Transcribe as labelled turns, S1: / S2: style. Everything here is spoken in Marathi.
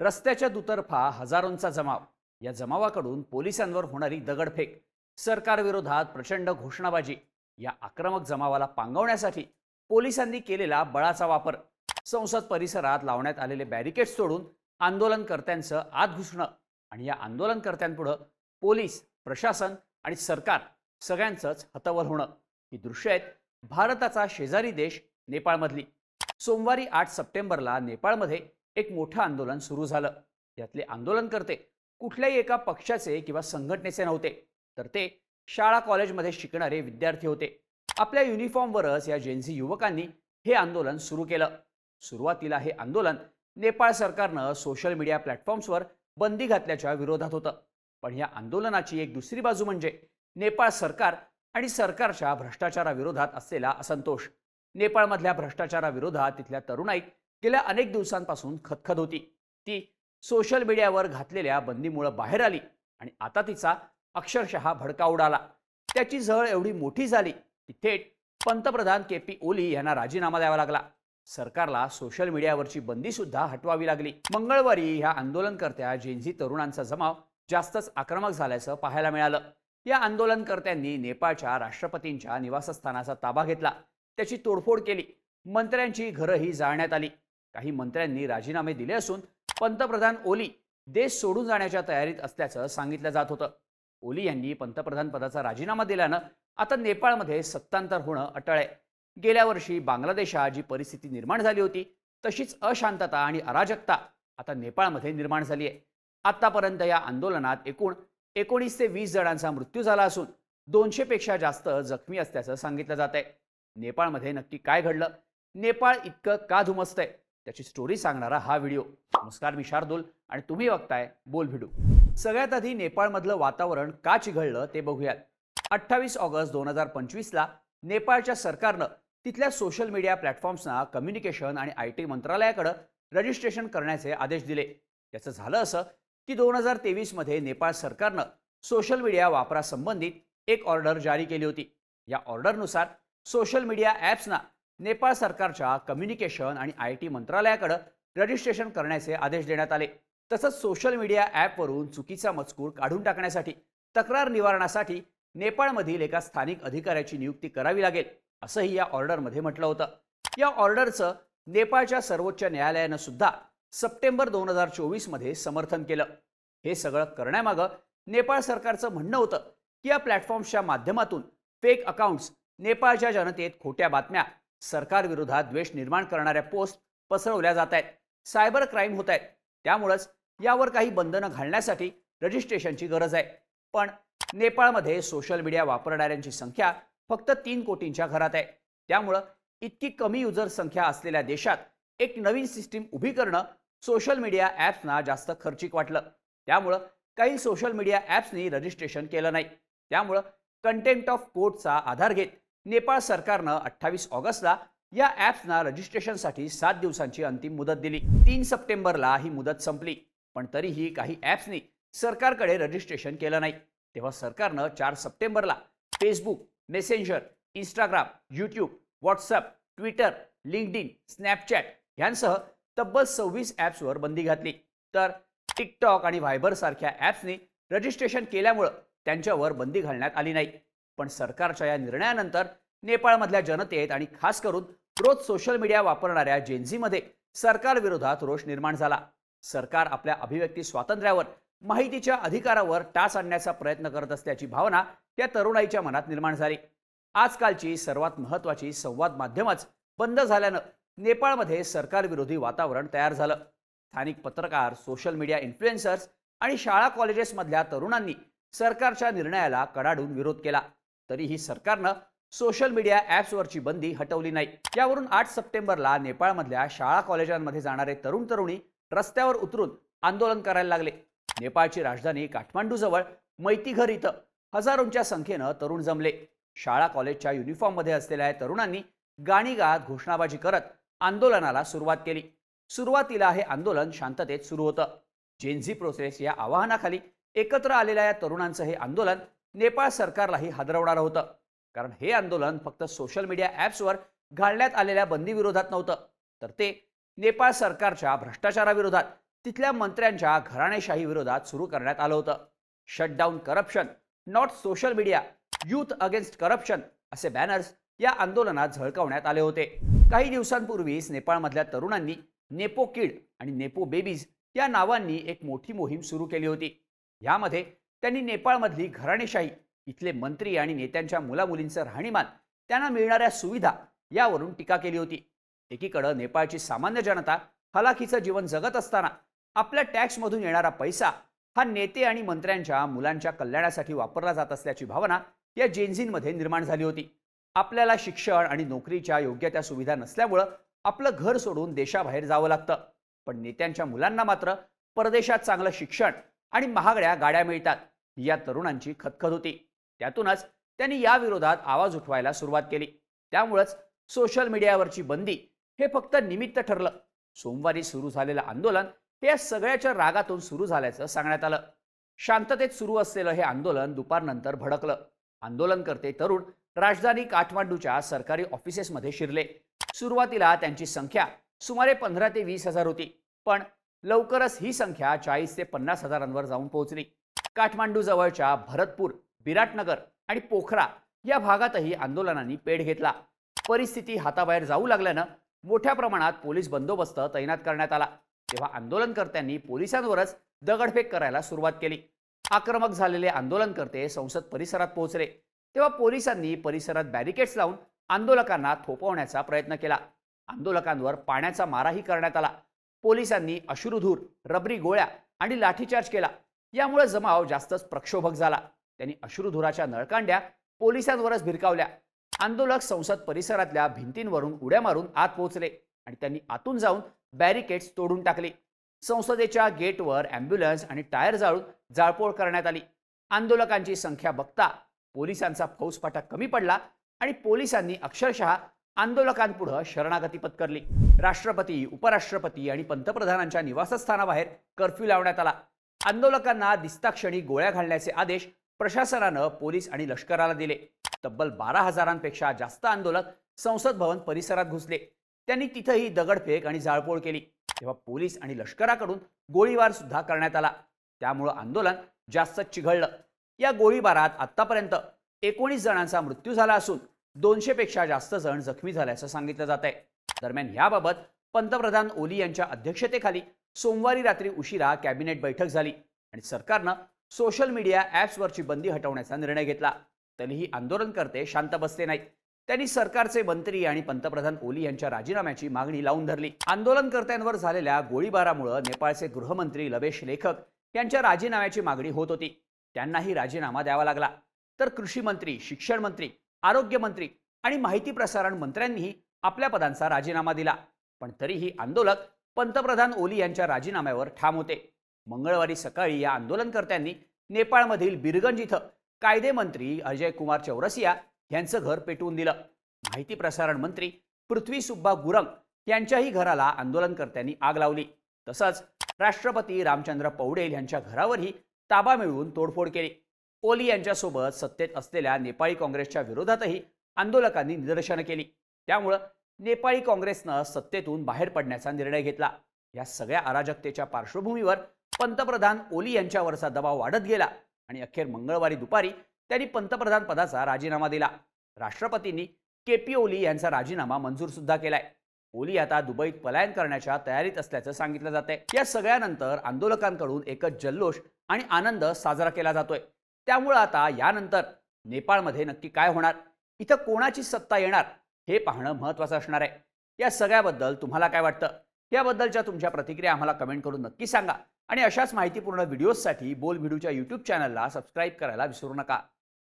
S1: रस्त्याच्या दुतर्फा हजारोंचा जमाव. या जमावाकडून पोलिसांवर होणारी दगडफेक सरकारविरोधात प्रचंड घोषणाबाजी या आक्रमक जमावाला पांगवण्यासाठी पोलिसांनी केलेला बळाचा वापर संसद परिसरात लावण्यात आलेले बॅरिकेड्स तोडून आंदोलनकर्त्यांचं आत घुसणं आणि या आंदोलनकर्त्यांपुढं पोलीस प्रशासन आणि सरकार सगळ्यांचंच हतवल होणं. ही दृश्य आहेत भारताचा शेजारी देश नेपाळमधली. सोमवारी आठ सप्टेंबरला नेपाळमध्ये एक मोठं आंदोलन सुरू झालं. यातले आंदोलनकर्ते कुठल्याही एका पक्षाचे किंवा संघटनेचे नव्हते तर ते शाळा कॉलेजमध्ये शिकणारे विद्यार्थी होते. आपल्या युनिफॉर्मवरच या जेन्झी युवकांनी हे आंदोलन सुरू केलं. सुरुवातीला हे आंदोलन नेपाळ सरकारनं सोशल मीडिया प्लॅटफॉर्म्सवर बंदी घातल्याच्या विरोधात होतं. पण या आंदोलनाची एक दुसरी बाजू म्हणजे नेपाळ सरकार आणि सरकारच्या भ्रष्टाचाराविरोधात असलेला असंतोष. नेपाळमधल्या भ्रष्टाचाराविरोधात तिथल्या तरुणाईत गेल्या अनेक दिवसांपासून खतखत होती. ती सोशल मीडियावर घातलेल्या बंदीमुळं बाहेर आली आणि आता तिचा अक्षरशः भडका उडाला. त्याची झळ एवढी मोठी झाली की थेट पंतप्रधान के पी ओली यांना राजीनामा द्यावा लागला. सरकारला सोशल मीडियावरची बंदी सुद्धा हटवावी लागली. मंगळवारी ह्या आंदोलनकर्त्या जेन्झी तरुणांचा जमाव जास्तच आक्रमक झाल्याचं पाहायला मिळालं. या आंदोलनकर्त्यांनी नेपाळच्या राष्ट्रपतींच्या निवासस्थानाचा ताबा घेतला. त्याची तोडफोड केली. मंत्र्यांची घरंही जाळण्यात आली. काही मंत्र्यांनी राजीनामे दिले असून पंतप्रधान ओली देश सोडून जाण्याच्या तयारीत असल्याचं सांगितलं जात होतं. ओली यांनी पंतप्रधान पदाचा राजीनामा दिल्यानं आता नेपाळमध्ये सत्तांतर होणं अटळ आहे. गेल्या वर्षी बांगलादेशात जी परिस्थिती निर्माण झाली होती तशीच अशांतता आणि अराजकता आता नेपाळमध्ये निर्माण झाली आहे. आतापर्यंत या आंदोलनात एकूण एकोणीस ते वीस जणांचा मृत्यू झाला असून दोनशेपेक्षा जास्त जखमी असल्याचं सांगितलं जात आहे नेपाळमध्ये नक्की काय घडलं? नेपाळ इतकं का धुमसतंय? त्याची स्टोरी सांगणारा हा व्हिडिओ नमस्कार मी शार्दूल आणि तुम्ही बघताय बोल व्हिडिओ सगळ्यात आधी नेपाळमधलं वातावरण का चिघळलं ते बघूयात. अठ्ठावीस ऑगस्ट दोन हजार पंचवीसला नेपाळच्या सरकारनं तिथल्या सोशल मीडिया प्लॅटफॉर्म्सना कम्युनिकेशन आणि आय टी मंत्रालयाकडं रजिस्ट्रेशन करण्याचे आदेश दिले. त्याचं झालं असं की दोन हजार तेवीसमध्ये नेपाळ सरकारनं सोशल मीडिया वापरासंबंधित एक ऑर्डर जारी केली होती. या ऑर्डरनुसार सोशल मीडिया ॲप्सना नेपाळ सरकारच्या कम्युनिकेशन आणि आय टी मंत्रालयाकडं रजिस्ट्रेशन करण्याचे आदेश देण्यात आले. तसंच सोशल मीडिया ॲपवरून चुकीचा मजकूर काढून टाकण्यासाठी तक्रार निवारणासाठी नेपाळमधील एका स्थानिक अधिकाऱ्याची नियुक्ती करावी लागेल असंही या ऑर्डरमध्ये म्हटलं होतं. या ऑर्डरचं नेपाळच्या सर्वोच्च न्यायालयानं सुद्धा सप्टेंबर दोन हजार चोवीसमध्ये समर्थन केलं. हे सगळं करण्यामागं नेपाळ सरकारचं म्हणणं होतं की या प्लॅटफॉर्म्सच्या माध्यमातून फेक अकाउंट्स नेपाळच्या जनतेत खोट्या बातम्या सरकारविरोधात द्वेष निर्माण करणाऱ्या पोस्ट पसरवल्या जात आहेत. सायबर क्राईम होत आहेत. त्यामुळंच यावर काही बंधनं घालण्यासाठी रजिस्ट्रेशनची गरज आहे. पण नेपाळमध्ये सोशल मीडिया वापरणाऱ्यांची संख्या फक्त तीन कोटींच्या घरात आहे. त्यामुळं इतकी कमी युजर संख्या असलेल्या देशात एक नवीन सिस्टीम उभी करणं सोशल मीडिया ॲप्सना जास्त खर्चिक वाटलं. त्यामुळं काही सोशल मीडिया ॲप्सनी रजिस्ट्रेशन केलं नाही. त्यामुळं कंटेंट ऑफ कोर्टचा आधार घेत नेपाळ सरकारनं अठ्ठावीस ऑगस्टला या ॲप्सना रजिस्ट्रेशनसाठी सात दिवसांची अंतिम मुदत दिली. तीन सप्टेंबरला ही मुदत संपली. पण तरीही काही ॲप्सनी सरकारकडे रजिस्ट्रेशन केलं नाही. तेव्हा सरकारनं चार सप्टेंबरला Facebook Messenger Instagram YouTube WhatsApp Twitter LinkedIn Snapchat ह्यांसह तब्बल सव्वीस ॲप्सवर बंदी घातली. तर टिकटॉक आणि व्हायबर सारख्या ॲप्सनी रजिस्ट्रेशन केल्यामुळं त्यांच्यावर बंदी घालण्यात आली नाही. पण सरकारच्या या निर्णयानंतर नेपाळमधल्या जनतेत आणि खास करून रोज सोशल मीडिया वापरणाऱ्या जेन्झीमध्ये सरकारविरोधात रोष निर्माण झाला. सरकार आपल्या अभिव्यक्ती स्वातंत्र्यावर माहितीच्या अधिकारावर टास आणण्याचा प्रयत्न करत असल्याची भावना त्या तरुणाईच्या मनात निर्माण झाली. आजकालची सर्वात महत्त्वाची संवाद माध्यमच बंद झाल्यानं नेपाळमध्ये सरकारविरोधी वातावरण तयार झालं. स्थानिक पत्रकार सोशल मीडिया इन्फ्लुएन्सर्स आणि शाळा कॉलेजेसमधल्या तरुणांनी सरकारच्या निर्णयाला कडाडून विरोध केला. तरीही सरकारनं सोशल मीडिया ॲप्सवरची बंदी हटवली नाही. यावरून आठ सप्टेंबरला नेपाळमधल्या शाळा कॉलेजांमध्ये जाणारे तरुण तरुणी रस्त्यावर उतरून आंदोलन करायला लागले. नेपाळची राजधानी काठमांडूजवळ मैतीघर इथं हजारोंच्या संख्येनं तरुण जमले. शाळा कॉलेजच्या युनिफॉर्ममध्ये असलेल्या या तरुणांनी गाणी गात घोषणाबाजी करत आंदोलनाला सुरुवात केली. सुरुवातीला हे आंदोलन शांततेत सुरू होतं. जेन्झी प्रोसेस या आवाहनाखाली एकत्र आलेल्या या तरुणांचं हे आंदोलन नेपाळ सरकारलाही हादरवणारं होतं. कारण हे आंदोलन फक्त सोशल मीडिया ॲप्सवर घालण्यात आलेल्या बंदीविरोधात नव्हतं. तर ते नेपाळ सरकारच्या भ्रष्टाचाराविरोधात तिथल्या मंत्र्यांच्या घराणेशाही विरोधात सुरू करण्यात आलं होतं. Shutdown corruption not social media youth against corruption असे बॅनर्स या आंदोलनात झळकावण्यात आले होते. काही दिवसांपूर्वीच नेपाळमधल्या तरुणांनी नेपो किड आणि नेपो बेबीज या नावांनी एक मोठी मोहीम सुरू केली होती. यामध्ये त्यांनी नेपाळमधली घराणेशाही इथले मंत्री आणि नेत्यांच्या मुलामुलींचं राहणीमान त्यांना मिळणाऱ्या सुविधा यावरून टीका केली होती. एकीकडं नेपाळची सामान्य जनता हलाखीचं जीवन जगत असताना आपल्या टॅक्समधून येणारा पैसा हा नेते आणि मंत्र्यांच्या मुलांच्या कल्याणासाठी वापरला जात असल्याची भावना या जेन्झींमध्ये निर्माण झाली होती. आपल्याला शिक्षण आणि नोकरीच्या योग्य त्या सुविधा नसल्यामुळं आपलं घर सोडून देशाबाहेर जावं लागतं. पण नेत्यांच्या मुलांना मात्र परदेशात चांगलं शिक्षण आणि महागड्या गाड्या मिळतात. या तरुणांची खतखत होती. त्यातूनच त्यांनी या विरोधात आवाज उठवायला सुरुवात केली. त्यामुळंच सोशल मीडियावरची बंदी हे फक्त निमित्त ठरलं. सोमवारी सुरू झालेलं आंदोलन हे या सगळ्याच्या रागातून सुरू झाल्याचं सांगण्यात आलं. शांततेत सुरू असलेलं हे आंदोलन दुपारनंतर भडकलं. आंदोलनकर्ते तरुण राजधानी काठमांडूच्या सरकारी ऑफिसेसमध्ये शिरले. सुरुवातीला त्यांची संख्या सुमारे पंधरा ते वीस हजार होती. पण लवकरच ही संख्या चाळीस ते पन्नास हजारांवर जाऊन पोहोचली. काठमांडू जवळच्या भरतपूर बिराटनगर आणि पोखरा या भागातही आंदोलनांनी पेढ घेतला. परिस्थिती हाताबाहेर जाऊ लागल्यानं मोठ्या प्रमाणात पोलीस बंदोबस्त तैनात करण्यात आला. तेव्हा आंदोलनकर्त्यांनी पोलिसांवरच दगडफेक करायला सुरुवात केली. आक्रमक झालेले आंदोलनकर्ते संसद परिसरात पोहोचले. तेव्हा पोलिसांनी परिसरात बॅरिकेड्स लावून आंदोलकांना थोपवण्याचा प्रयत्न केला. आंदोलकांवर पाण्याचा माराही करण्यात आला. पोलिसांनी अश्रुधूर रबरी गोळ्या आणि लाठीचार्ज केला. यामुळे जमाव जास्तच प्रक्षोभक झाला. त्यांनी अश्रुधुराच्या नळकांड्या पोलिसांवरच भिरकावल्या. आंदोलक संसद परिसरातल्या भिंतींवरून उड्या मारून आत पोहोचले आणि त्यांनी आतून जाऊन बॅरिकेड्स तोडून टाकली. संसदेच्या गेटवर अँब्युलन्स आणि टायर जाळून जाळपोळ करण्यात आली. आंदोलकांची संख्या बघता पोलिसांचा फौजफाटा कमी पडला आणि पोलिसांनी अक्षरशः आंदोलकांपुढं शरणागती पत्करली. राष्ट्रपती उपराष्ट्रपती आणि पंतप्रधानांच्या निवासस्थानाबाहेर कर्फ्यू लावण्यात आला. आंदोलकांना दिसताक्षणी गोळ्या घालण्याचे आदेश प्रशासनानं पोलीस आणि लष्कराला दिले. तब्बल बारा हजारांपेक्षा जास्त आंदोलक संसद भवन परिसरात घुसले. त्यांनी तिथंही दगडफेक आणि जाळपोळ केली. तेव्हा पोलीस आणि लष्कराकडून गोळीबार सुद्धा करण्यात आला. त्यामुळं आंदोलन जास्त चिघळलं. या गोळीबारात आतापर्यंत एकोणीस जणांचा मृत्यू झाला असून दोनशेपेक्षा जास्त जण जखमी झाल्याचं सांगितलं जात आहे दरम्यान याबाबत पंतप्रधान ओली यांच्या अध्यक्षतेखाली सोमवारी रात्री उशिरा कॅबिनेट बैठक झाली आणि सरकारनं सोशल मीडिया ॲप्सवरची बंदी हटवण्याचा निर्णय घेतला. तरीही आंदोलनकर्ते शांत बसले नाहीत. त्यांनी सरकारचे मंत्री आणि पंतप्रधान ओली यांच्या राजीनाम्याची मागणी लावून धरली. आंदोलनकर्त्यांवर झालेल्या गोळीबारामुळे नेपाळचे गृहमंत्री लवेश लेखक यांच्या राजीनाम्याची मागणी होत होती. त्यांनाही राजीनामा द्यावा लागला. तर कृषी मंत्री शिक्षण मंत्री आरोग्यमंत्री आणि माहिती प्रसारण मंत्र्यांनीही आपल्या पदांचा राजीनामा दिला. पण तरीही आंदोलक पंतप्रधान ओली यांच्या राजीनाम्यावर ठाम होते. मंगळवारी सकाळी या आंदोलनकर्त्यांनी नेपाळमधील बिरगंज इथं कायदेमंत्री अजय कुमार चौरसिया यांचं घर पेटवून दिलं. माहिती प्रसारण मंत्री पृथ्वी सुब्बा गुरंग यांच्याही घराला आंदोलनकर्त्यांनी आग लावली. तसंच राष्ट्रपती रामचंद्र पौडेल यांच्या घरावरही ताबा मिळवून तोडफोड केली. ओली यांच्यासोबत सत्तेत असलेल्या नेपाळी काँग्रेसच्या विरोधातही आंदोलकांनी निदर्शनं केली. त्यामुळं नेपाळी काँग्रेसनं सत्तेतून बाहेर पडण्याचा निर्णय घेतला. या सगळ्या अराजकतेच्या पार्श्वभूमीवर पंतप्रधान ओली यांच्यावरचा दबाव वाढत गेला आणि अखेर मंगळवारी दुपारी त्यांनी पंतप्रधान पदाचा राजीनामा दिला. राष्ट्रपतींनी के पी ओली यांचा राजीनामा मंजूर सुद्धा केलाय. ओली आता दुबईत पलायन करण्याच्या तयारीत असल्याचं सांगितलं जात आहे या सगळ्यानंतर आंदोलकांकडून एकच जल्लोष आणि आनंद साजरा केला जातोय. त्यामुळं आता यानंतर नेपाळमध्ये नक्की काय होणार? इथं कोणाची सत्ता येणार? हे पाहणं महत्त्वाचं असणार आहे. या सगळ्याबद्दल तुम्हाला काय वाटतं? याबद्दलच्या तुमच्या प्रतिक्रिया आम्हाला कमेंट करून नक्की सांगा. आणि अशाच माहितीपूर्ण व्हिडिओजसाठी बोल व्हिडिओच्या यूट्यूब चॅनलला सबस्क्राईब करायला विसरू नका.